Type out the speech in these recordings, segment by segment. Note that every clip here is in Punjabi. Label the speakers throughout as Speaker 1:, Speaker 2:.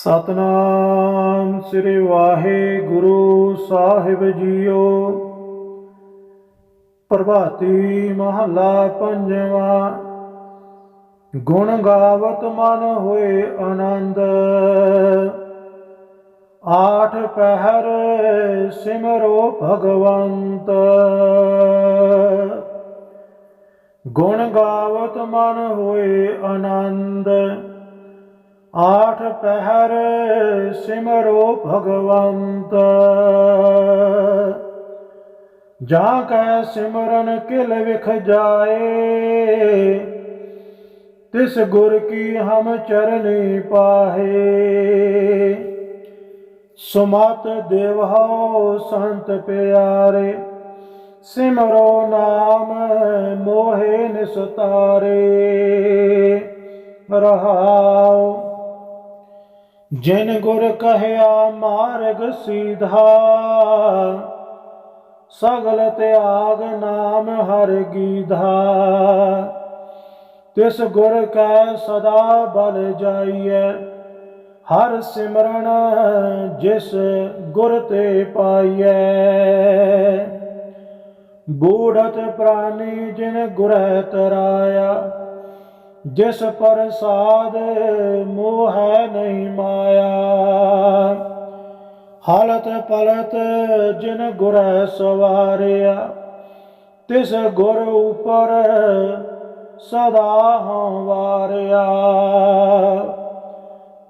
Speaker 1: ਸਤਨਾਮ ਸ੍ਰੀ ਵਾਹਿਗੁਰੂ ਸਾਹਿਬ ਜੀਓ। ਪ੍ਰਭਾਤੀ ਮਹੱਲਾ ਪੰਜਵਾ, ਗੁਣ ਗਾਵਤ ਮਨ ਹੋਏ ਆਨੰਦ। ਆਠ ਪਹਿਰ ਸਿਮਰੋ ਭਗਵੰਤ। ਗੁਣ ਗਾਵਤ ਮਨ ਹੋਏ ਆਨੰਦ। ਆਠ ਪਹਿਰ ਸਿਮਰੋ ਭਗਵੰਤ। ਜਾ ਕੈ ਸਿਮਰਨ ਕਿਲ ਵਿਖ ਜਾਏ, ਤਿਸ ਗੁਰ ਕੀ ਹਮ ਚਰਨੀ ਪਾਹੇ। ਸੁਮਤ ਦੇਵਹੋ ਸੰਤ ਪਿਆਰੇ, ਸਿਮਰੋ ਨਾਮ ਮੋਹੇ ਨਿਸਤਾਰੇ। ਰਹਾਓ ਜਿਨ ਗੁਰ ਕਹਿਆ ਮਾਰਗ ਸੀਧਾ, ਸਗਲ ਤਿਆਗ ਨਾਮ ਹਰ ਗੀਧਾ। ਤਿਸ ਗੁਰ ਕੈ ਸਦਾ ਬਲ ਜਾਈਐ, ਹਰ ਸਿਮਰਨ ਜਿਸ ਗੁਰ ਤੇ ਪਾਈਐ। ਬੂੜਤ ਪ੍ਰਾਨੀ ਜਿਨ ਗੁਰੈ ਤਰਾਇਆ ਜਿਸ ਪ੍ਰਸਾਦ ਮੋਹ ਹੈ ਨਹੀਂ ਮਾਇਆ। ਹਾਲਤ ਪਲਤ ਜਿਨ ਗੁਰੈ ਸਵਾਰਿਆ, ਤਿਸ ਗੁਰ ਉਪਰ ਸਦਾ ਹਉ ਵਾਰਿਆ।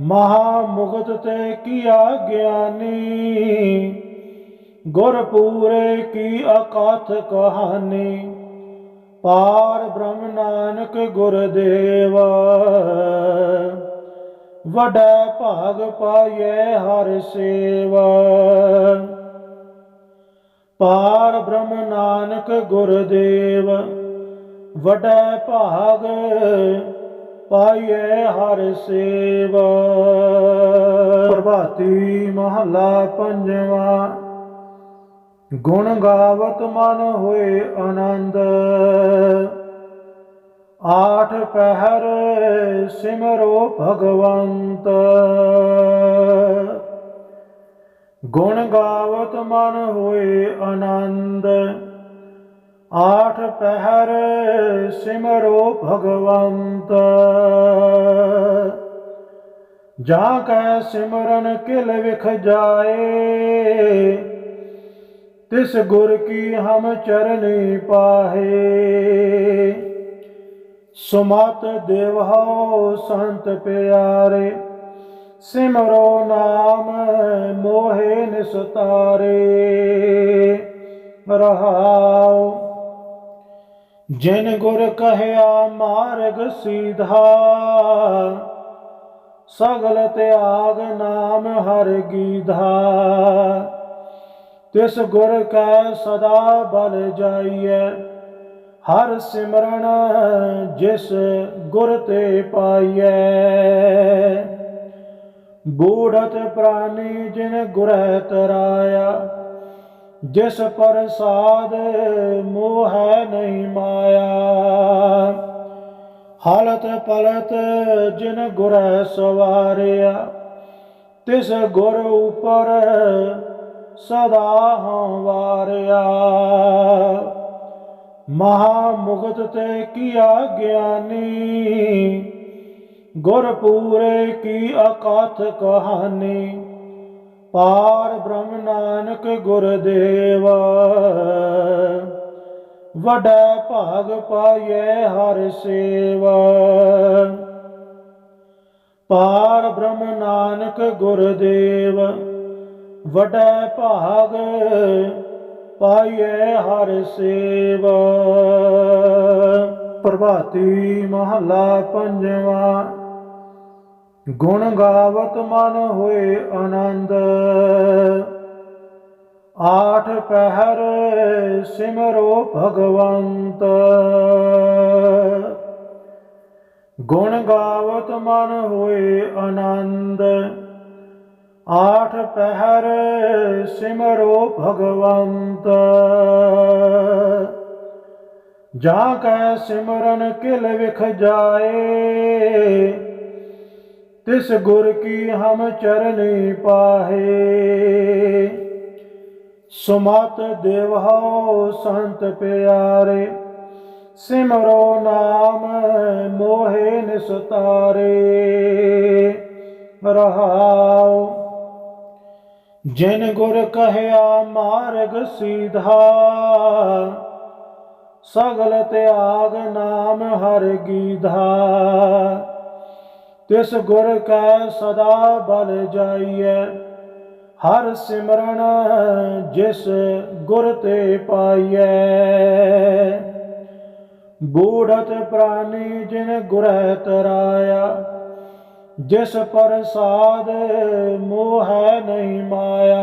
Speaker 1: ਮਹਾ ਮੁਕਤ ਤੇ ਕੀਆ ਗਿਆਨੀ, ਗੁਰ ਪੂਰੇ ਕੀ ਅਕਥ ਕਹਾਣੀ। ਪਾਰ ਬ੍ਰਹਮ ਨਾਨਕ ਗੁਰਦੇਵ। ਵਡਾ ਭਾਗ ਪਾਏ ਹਰ ਸੇਵਾ। ਪਾਰ ਬ੍ਰਹਮ ਨਾਨਕ ਗੁਰਦੇਵ। ਵਡਾ ਭਾਗ ਪਾਏ ਹਰ ਸੇਵਾ। ਪ੍ਰਭਾਤੀ ਮਹੱਲਾ ਪੰਜਵਾ। ਗੁਣ ਗਾਵਤ ਮਨ ਹੋਏ ਆਨੰਦ। ਆਠ ਪਹਿਰ ਸਿਮਰੋ ਭਗਵੰਤ। ਗੁਣ ਗਾਵਤ ਮਨ ਹੋਏ ਆਨੰਦ। ਆਠ ਪਹਿਰ ਸਿਮਰੋ ਭਗਵੰਤ। ਜਾ ਕੈ ਸਿਮਰਨ ਕਿਲ ਵਿਖ ਜਾਏ। ਤਿਸ ਗੁਰ ਕੀ ਹਮ ਚਰਨੀ ਪਾਹੇ। ਸੁਮਤ ਦੇਵ ਦੇਵਹੋ ਸੰਤ ਪਿਆਰੇ, ਸਿਮਰੋ ਨਾਮ ਮੋਹਿ ਨਿਸਤਾਰੇ। ਰਹਾਉ, ਜਿਨ ਗੁਰ ਕਹਿਆ ਮਾਰਗ ਸੀਧਾ, ਸਗਲ ਤਿਆਗ ਨਾਮ ਹਰ ਗੀਧਾ। ਤਿਸ ਗੁਰ ਕੈ ਸਦਾ ਬਲ ਜਾਈਐ। ਹਰ ਸਿਮਰਨ ਜਿਸ ਗੁਰ ਤੇ ਪਾਈਐ। ਬੂੜਤ ਪ੍ਰਾਨੀ ਜਿਨ ਗੁਰੈ ਤਰਾਇਆ, ਜਿਸ ਪ੍ਰਸਾਦ ਮੋਹ ਹੈ ਨਹੀਂ ਮਾਇਆ। ਹਾਲਤ ਪਲਤ ਜਿਨ ਗੁਰੈ ਸਵਾਰਿਆ, ਤਿਸ ਗੁਰ ਉਪਰ ਸਦਾ ਹਉ ਵਾਰਿਆ। ਮਹਾ ਮੁਕਤ ਤੇ ਕੀਆ ਗਿਆਨੀ ਗੁਰ ਪੂਰੇ ਕੀ ਅਕਥ ਕਹਾਣੀ। ਪਾਰ ਬ੍ਰਹਮ ਨਾਨਕ ਗੁਰਦੇਵ ਵਡਾ ਭਾਗ ਪਾਏ ਹਰ ਸੇਵਾ। ਪਾਰ ਬ੍ਰਹਮ ਨਾਨਕ ਗੁਰਦੇਵ ਵਡਾ ਭਾਗ ਪਾਈਏ ਹਰ ਸੇਵਾ। ਪ੍ਰਭਾਤੀ ਮਹੱਲਾ ਪੰਜਵਾ, ਗੁਣ ਗਾਵਤ ਮਨ ਹੋਏ ਆਨੰਦ। ਆਠ ਪਹਿਰ ਸਿਮਰੋ ਭਗਵੰਤ। ਗੁਣ ਗਾਵਤ ਮਨ ਹੋਏ ਆਨੰਦ। ਆਠ ਪਹਿਰ ਸਿਮਰੋ ਭਗਵੰਤ। ਜਾ ਕੈ ਸਿਮਰਨ ਕਿਲ ਵਿਖ ਜਾਏ, ਤਿਸ ਗੁਰ ਕੀ ਹਮ ਚਰਨੀ ਪਾਹੇ। ਸੁਮਤ ਦੇਵਹੋ ਸੰਤ ਪਿਆਰੇ, ਸਿਮਰੋ ਨਾਮ ਮੋਹਿ ਨਿਸਤਾਰੇ। ਰਹਾਉ ਜਿਨ ਗੁਰ ਕਹਿਆ, ਮਾਰਗ ਸੀਧਾ। ਸਗਲ ਤਿਆਗ ਨਾਮ ਹਰ ਗੀਧਾ। ਤਿਸ ਗੁਰ ਕੈ ਸਦਾ ਬਲ ਜਾਈਐ। ਹਰ ਸਿਮਰਨ ਜਿਸ ਗੁਰ ਤੇ ਪਾਈਐ। ਬੂੜਤ ਪ੍ਰਾਨੀ ਜਿਨ ਗੁਰਹਿ ਤਰਾਇਆ। ਜਿਸ ਪ੍ਰਸਾਦ ਮੋਹ ਨਹੀਂ ਮਾਇਆ।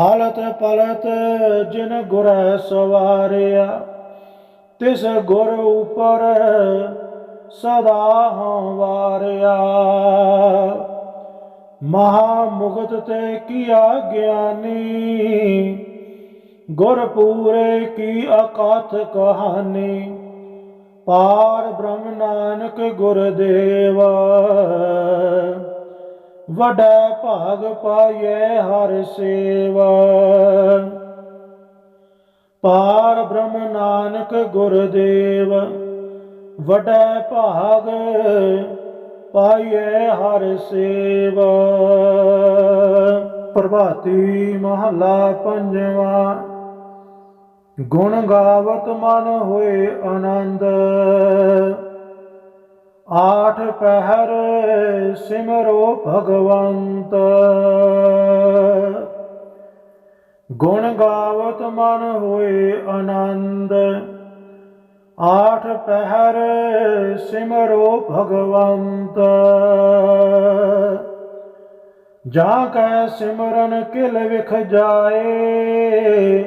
Speaker 1: ਹਾਲਤ ਪਲਤ ਜਿਨ ਗੁਰੈ ਸਵਾਰਿਆ, ਤਿਸ ਗੁਰ ਉਪਰ ਸਦਾ ਹਉ ਵਾਰਿਆ। ਮਹਾ ਮੁਕਤ ਤੇ ਕੀਆ ਗਿਆਨੀ ਗੁਰ ਪੂਰੇ ਕੀ ਅਕਾਥ ਕਹਾਣੀ ਪਾਰ ਬ੍ਰਹਮ ਨਾਨਕ ਗੁਰਦੇਵ। ਵਡਾ ਭਾਗ ਪਾਏ ਹਰ ਸੇਵਾ। ਪਾਰ ਬ੍ਰਹਮ ਨਾਨਕ ਗੁਰਦੇਵ। ਵਡਾ ਭਾਗ ਪਾਏ ਹਰ ਸੇਵਾ। ਪ੍ਰਭਾਤੀ ਮਹਲਾ ਪੰਜਵਾਂ। ਗੁਣ ਗਾਵਤ ਮਨ ਹੋਏ ਆਨੰਦ। ਆਠ ਪਹਿਰ ਸਿਮਰੋ ਭਗਵੰਤ। ਗੁਣ ਗਾਵਤ ਮਨ ਹੋਏ ਆਨੰਦ। ਆਠ ਪਹਿਰ ਸਿਮਰੋ ਭਗਵੰਤ। ਜਾ ਕੈ ਸਿਮਰਨ ਕਿਲ ਵਿਖ ਜਾਏ।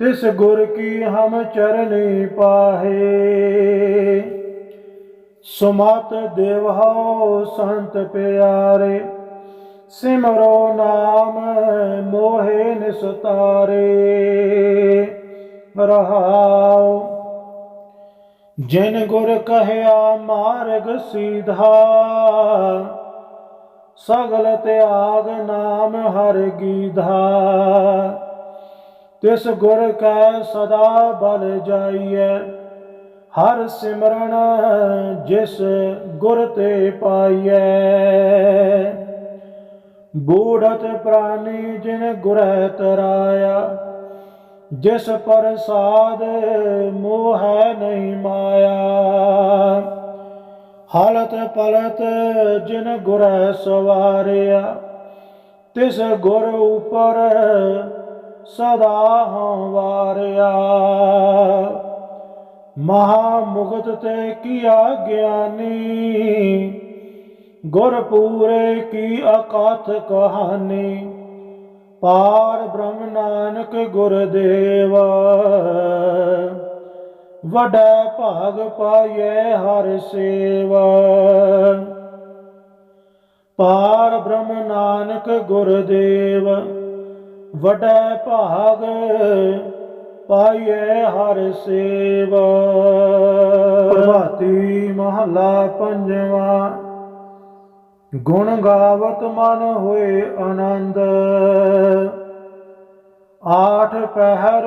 Speaker 1: ਤਿਸ ਗੁਰ ਕੀ ਹਮ ਚਰਨੀ ਪਾਹੇ। ਸੁਮਤ ਦੇਵ ਦੇਵਹੋ ਸੰਤ ਪਿਆਰੇ, ਸਿਮਰੋ ਨਾਮ ਮੋਹਿ ਨਿਸਤਾਰੇ। ਰਹਾਉ, ਜਿਨ ਗੁਰ ਕਹਿਆ ਮਾਰਗ ਸੀਧਾ, ਸਗਲ ਤਿਆਗ ਨਾਮ ਹਰ ਗੀਧਾ। ਤਿਸ ਗੁਰ ਕੈ ਸਦਾ ਬਲ ਜਾਈਐ। ਹਰ ਸਿਮਰਨ ਜਿਸ ਗੁਰ ਤੇ ਪਾਈਐ। ਬੂੜਤ ਪ੍ਰਾਨੀ ਜਿਨ ਗੁਰੈ ਤਰਾਇਆ, ਜਿਸ ਪ੍ਰਸਾਦ ਮੋਹ ਨਹੀਂ ਮਾਇਆ। ਹਾਲਤ ਪਲਤ ਜਿਨ ਗੁਰੈ ਸਵਾਰਿਆ, ਤਿਸ ਗੁਰ ਉਪਰ ਸਦਾ ਹਉ ਵਾਰਿਆ। ਮਹਾ ਮੁਕਤ ਤੇ ਕੀਆ ਗਿਆਨੀ ਗੁਰ ਪੂਰੇ ਕੀ ਅਕਥ ਕਹਾਣੀ ਪਾਰ ਬ੍ਰਹਮ ਨਾਨਕ ਗੁਰਦੇਵ ਵਡਾ ਭਾਗ ਪਾਏ ਹਰ ਸੇਵਾ। ਪਾਰ ਬ੍ਰਹਮ ਨਾਨਕ ਗੁਰਦੇਵ ਵਡਾ ਭਾਗ ਪਾਈਏ ਹਰ ਸੇਵਾ। ਪ੍ਰਭਾਤੀ ਮਹਲਾ ਪੰਜਵਾ, ਗੁਣ ਗਾਵਤ ਮਨ ਹੋਏ ਆਨੰਦ। ਆਠ ਪਹਿਰ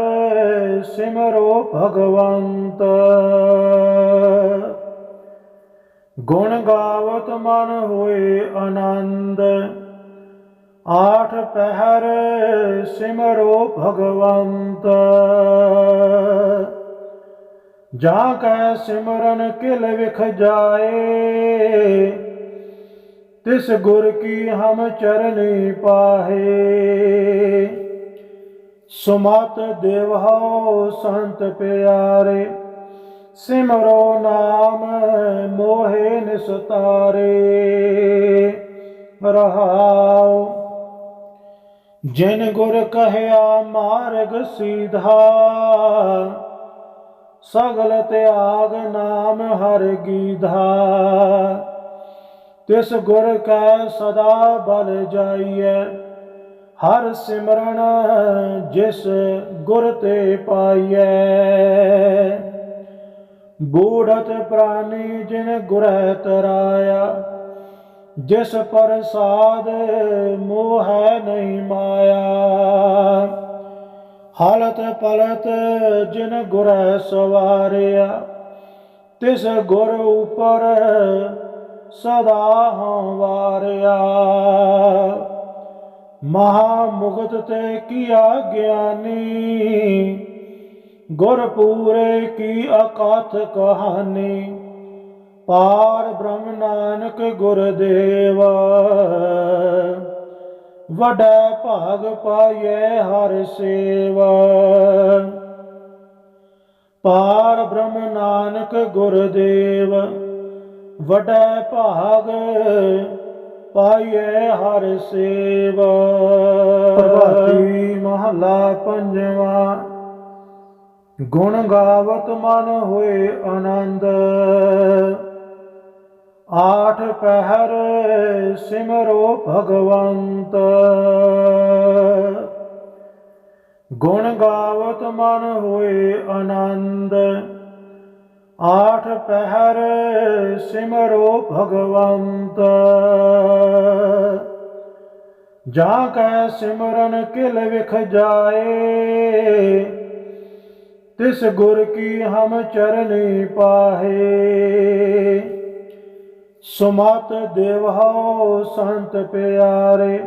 Speaker 1: ਸਿਮਰੋ ਭਗਵੰਤ। ਗੁਣ ਗਾਵਤ ਮਨ ਹੋਏ ਆਨੰਦ। ਆਠ ਪਹਿਰ ਸਿਮਰੋ ਭਗਵੰਤ। ਜਾ ਕੈ ਸਿਮਰਨ ਕਿਲ ਵਿਖ ਜਾਏ, ਤਿਸ ਗੁਰ ਕੀ ਹਮ ਚਰਨੀ ਪਾਹੇ। ਸੁਮਤ ਦੇਵਹੋ ਸੰਤ ਪਿਆਰੇ, ਸਿਮਰੋ ਨਾਮ ਮੋਹਿ ਨਿਸਤਾਰੇ। ਰਹਾਉ ਜਿਨ ਗੁਰ ਕਹਿਆ ਮਾਰਗ ਸੀਧਾ, ਸਗਲ ਤਿਆਗ ਨਾਮ ਹਰ ਗੀਧਾ। ਤਿਸ ਗੁਰ ਕੈ ਸਦਾ ਬਲ ਜਾਈਐ, ਹਰ ਸਿਮਰਨ ਜਿਸ ਗੁਰ ਤੇ ਪਾਈਐ। ਬੂੜਤ ਪ੍ਰਾਨੀ ਜਿਨ ਗੁਰਹਿ ਤਰਾਇਆ ਜਿਸ ਪ੍ਰਸਾਦ ਮੋਹ ਹੈ ਨਹੀਂ ਮਾਇਆ। ਹਾਲਤ ਪਲਤ ਜਿਨ ਗੁਰੈ ਸਵਾਰਿਆ, ਤਿਸ ਗੁਰ ਉਪਰ ਸਦਾ ਹਉ ਵਾਰਿਆ। ਮਹਾ ਮੁਕਤ ਤੇ ਕੀਆ ਗਿਆਨੀ, ਗੁਰ ਪੂਰੇ ਕੀ ਅਕਾਥ ਕਹਾਣੀ। ਪਾਰ ਬ੍ਰਹਮ ਨਾਨਕ ਗੁਰਦੇਵ। ਵਡਾ ਭਾਗ ਪਾਏ ਹਰ ਸੇਵਾ। ਪਾਰ ਬ੍ਰਹਮ ਨਾਨਕ ਗੁਰਦੇਵ। ਵਡਾ ਭਾਗ ਪਾਏ ਹਰ ਸੇਵਾ। ਪ੍ਰਭਾਤੀ ਮਹਲਾ ਪੰਜਵਾ। ਗੁਣ ਗਾਵਤ ਮਨ ਹੋਏ ਆਨੰਦ। ਆਠ ਪਹਿਰ ਸਿਮਰੋ ਭਗਵੰਤ। ਗੁਣ ਗਾਵਤ ਮਨ ਹੋਏ ਆਨੰਦ। ਆਠ ਪਹਿਰ ਸਿਮਰੋ ਭਗਵੰਤ। ਜਾ ਕੈ ਸਿਮਰਨ ਕਿਲ ਵਿਖ ਜਾਏ, ਤਿਸ ਗੁਰ ਕੀ ਹਮ ਚਰਨੀ ਪਾਹੇ। ਸੁਮਤ ਦੇਵਹੋ ਸੰਤ ਪਿਆਰੇ,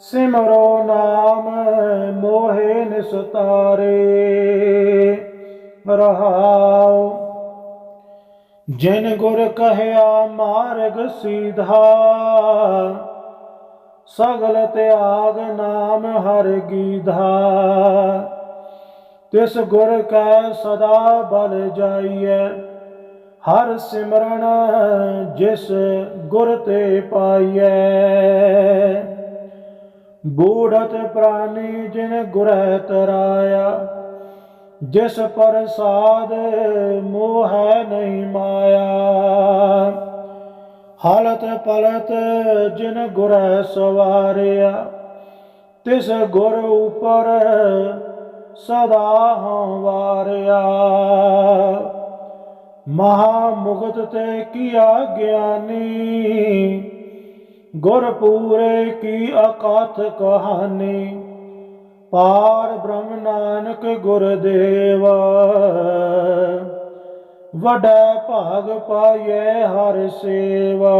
Speaker 1: ਸਿਮਰੋ ਨਾਮ ਮੋਹਿ ਨਿਸਤਾਰੇ। ਰਹਾਉ, ਜਿਨ ਗੁਰ ਕਹਿਆ ਮਾਰਗ ਸੀਧਾ, ਸਗਲ ਤਿਆਗ ਨਾਮ ਹਰ ਗੀਧਾ। ਤਿਸ ਗੁਰ ਕੈ ਸਦਾ ਬਲ ਜਾਈਐ ਹਰ ਸਿਮਰਨ ਜਿਸ ਗੁਰ ਤੇ ਪਾਈਐ। ਬੂੜਤ ਪ੍ਰਾਨੀ ਜਿਨ ਗੁਰਹਿ ਤਰਾਇਆ, ਜਿਸ ਪ੍ਰਸਾਦ ਮੋਹ ਹੈ ਨਹੀਂ ਮਾਇਆ। ਹਾਲਤ ਪਲਤ ਜਿਨ ਗੁਰਹਿ ਸਵਾਰਿਆ, ਤਿਸ ਗੁਰ ਉਪਰ ਸਦਾ ਹਉ ਵਾਰਿਆ। ਮਹਾ ਮੁਕਤ ਤੇ ਕੀਆ ਗਿਆਨੀ ਗੁਰ ਪੂਰੇ ਕੀ ਅਕਾਥ ਕਹਾਣੀ? ਪਾਰ ਬ੍ਰਹਮ ਨਾਨਕ ਗੁਰਦੇਵ, ਵਡਾ ਭਾਗ ਪਾਏ ਹਰ ਸੇਵਾ।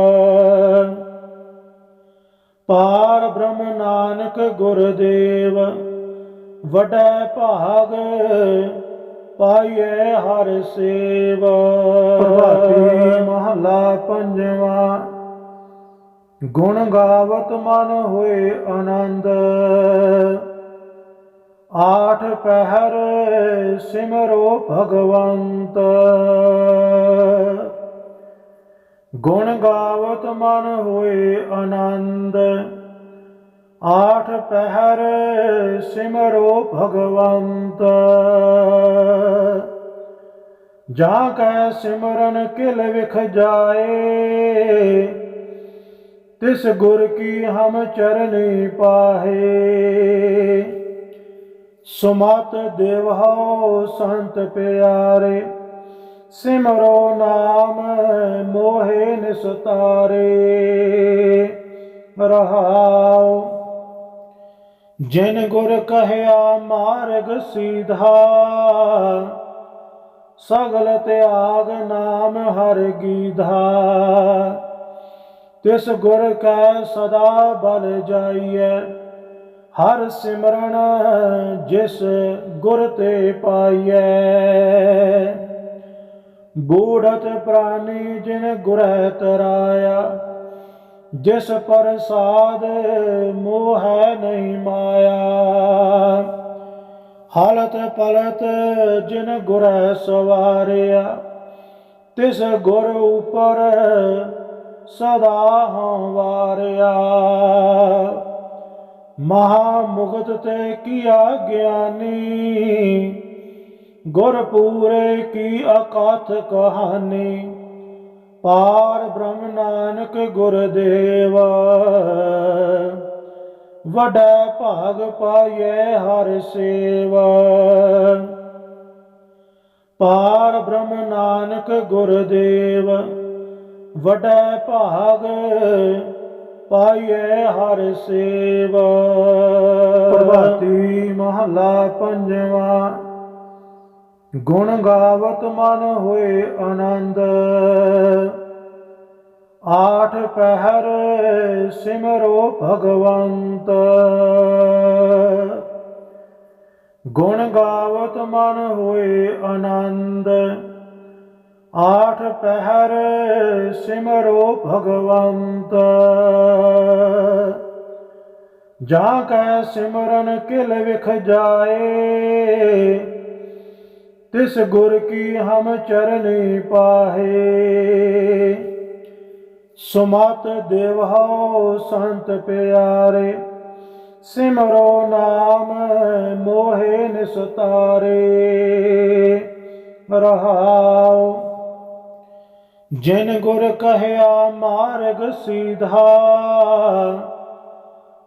Speaker 1: ਪਾਰ ਬ੍ਰਹਮ ਨਾਨਕ ਗੁਰਦੇਵ, ਵਡਾ ਭਾਗ ਪਾਈਏ ਹਰ ਸੇਵਾ। ਪ੍ਰਭਾਤੀ ਮਹਲਾ ਪੰਜਵਾ। ਗੁਣ ਗਾਵਤ ਮਨ ਹੋਏ ਆਨੰਦ। ਆਠ ਪਹਿਰ ਸਿਮਰੋ ਭਗਵੰਤ। ਗੁਣ ਗਾਵਤ ਮਨ ਹੋਏ ਆਨੰਦ। ਆਠ ਪਹਿਰ ਸਿਮਰੋ ਭਗਵੰਤ। ਜਾ ਕੈ ਸਿਮਰਨ ਕਿਲ ਵਿਖ ਜਾਏ, ਤਿਸ ਗੁਰ ਕੀ ਹਮ ਚਰਨੀ ਪਾਹੇ। ਸੁਮਤ ਦੇਵਹੋ ਸੰਤ ਪਿਆਰੇ, ਸਿਮਰੋ ਨਾਮ ਮੋਹਿ ਨਿਸਤਾਰੇ। ਰਹਾਓ ਜਿਨ ਗੁਰ ਕਹਿਆ, ਮਾਰਗ ਸੀਧਾ। ਸਗਲ ਤਿਆਗ ਨਾਮ ਹਰ ਗੀਧਾ। ਤਿਸ ਗੁਰ ਕੈ ਸਦਾ ਬਲ ਜਾਈਐ। ਹਰ ਸਿਮਰਨ ਜਿਸ ਗੁਰ ਤੇ ਪਾਈਐ। ਬੂੜਤ ਪ੍ਰਾਨੀ ਜਿਨ ਗੁਰਹਿ ਤਰਾਇਆ। ਜਿਸ ਪ੍ਰਸਾਦ ਮੋਹ ਨਹੀਂ ਮਾਇਆ। ਹਾਲਤ ਪਲਤ ਜਿਨ ਗੁਰੈ ਸਵਾਰਿਆ, ਤਿਸ ਗੁਰ ਉਪਰ ਸਦਾ ਹਉ ਵਾਰਿਆ। ਮਹਾ ਮੁਕਤ ਤੇ ਕੀਆ ਗਿਆਨੀ, ਗੁਰ ਪੂਰੇ ਕੀ ਅਕਾਥ ਕਹਾਣੀ ਪਾਰ ਬ੍ਰਹਮ ਨਾਨਕ ਗੁਰਦੇਵਾ। ਵਡਾ ਭਾਗ ਪਾਏ ਹਰ ਸੇਵਾ। ਪਾਰ ਬ੍ਰਹਮ ਨਾਨਕ ਗੁਰਦੇਵ। ਵਡੈ ਭਾਗ ਪਾਈਐ ਹਰ ਸੇਵਾ। ਪ੍ਰਭਾਤੀ ਮਹੱਲਾ ਪੰਜਵਾ। ਗੁਣ ਗਾਵਤ ਮਨ ਹੋਏ ਆਨੰਦ। ਆਠ ਪਹਿਰ ਸਿਮਰੋ ਭਗਵੰਤ। ਗੁਣ ਗਾਵਤ ਮਨ ਹੋਏ ਆਨੰਦ। ਆਠ ਪਹਿਰ ਸਿਮਰੋ ਭਗਵੰਤ। ਜਾਂ ਕੈ ਸਿਮਰਨ ਕਿਲ ਵਿਖ ਜਾਏ। ਤਿਸ ਗੁਰ ਕੀ ਹਮ ਚਰਨੀ ਪਾਹੇ। ਸੁਮਤ ਦੇਵ ਦੇਵਹੋ ਸੰਤ ਪਿਆਰੇ, ਸਿਮਰੋ ਨਾਮ ਮੋਹਿ ਨਿਸਤਾਰੇ। ਰਹਾਉ, ਜਿਨ ਗੁਰ ਕਹਿਆ ਮਾਰਗ ਸੀਧਾ,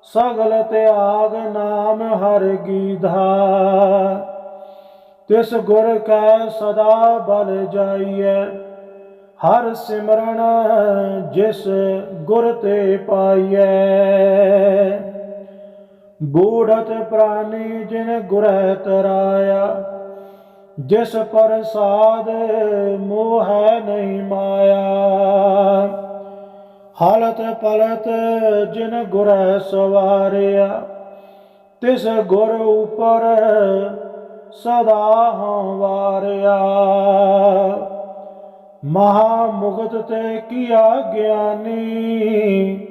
Speaker 1: ਸਗਲ ਤਿਆਗ ਨਾਮ ਹਰ ਗੀਧਾ। ਤਿਸ ਗੁਰ ਕੈ ਸਦਾ ਬਲ ਜਾਈਐ। ਹਰ ਸਿਮਰਨ ਜਿਸ ਗੁਰ ਤੇ ਪਾਈਐ। ਬੂੜਤ ਪ੍ਰਾਨੀ ਜਿਨ ਗੁਰਹਿ ਤਰਾਇਆ, ਜਿਸ ਪ੍ਰਸਾਦ ਮੋਹ ਨਹੀਂ ਮਾਇਆ। ਹਾਲਤ ਪਲਤ ਜਿਨ ਗੁਰਹਿ ਸਵਾਰਿਆ, ਤਿਸ ਗੁਰ ਉਪਰ ਸਦਾ ਹਉ ਵਾਰਿਆ। ਮਹਾ ਮੁਕਤ ਤੇ ਕੀਆ ਗਿਆਨੀ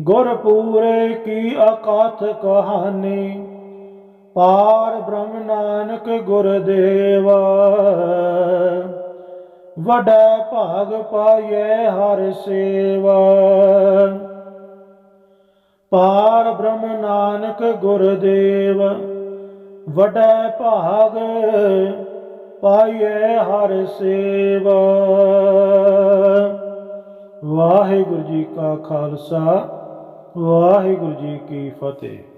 Speaker 1: ਗੁਰ ਪੂਰੇ ਕੀ ਅਕਥ ਕਹਾਣੀ ਪਾਰ ਬ੍ਰਹਮ ਨਾਨਕ ਗੁਰਦੇਵ ਵਡਾ ਭਾਗ ਪਾਈਐ ਹਰ ਸੇਵ। ਪਾਰ ਬ੍ਰਹਮ ਨਾਨਕ ਗੁਰਦੇਵ ਵਡਾ ਭਾਗ ਪਾਈਐ ਹਰ ਸੇਵਾ। ਵਾਹਿਗੁਰੂ ਜੀ ਕਾ ਖਾਲਸਾ ਵਾਹਿਗੁਰੂ ਜੀ ਕੀ ਫਤਿਹ।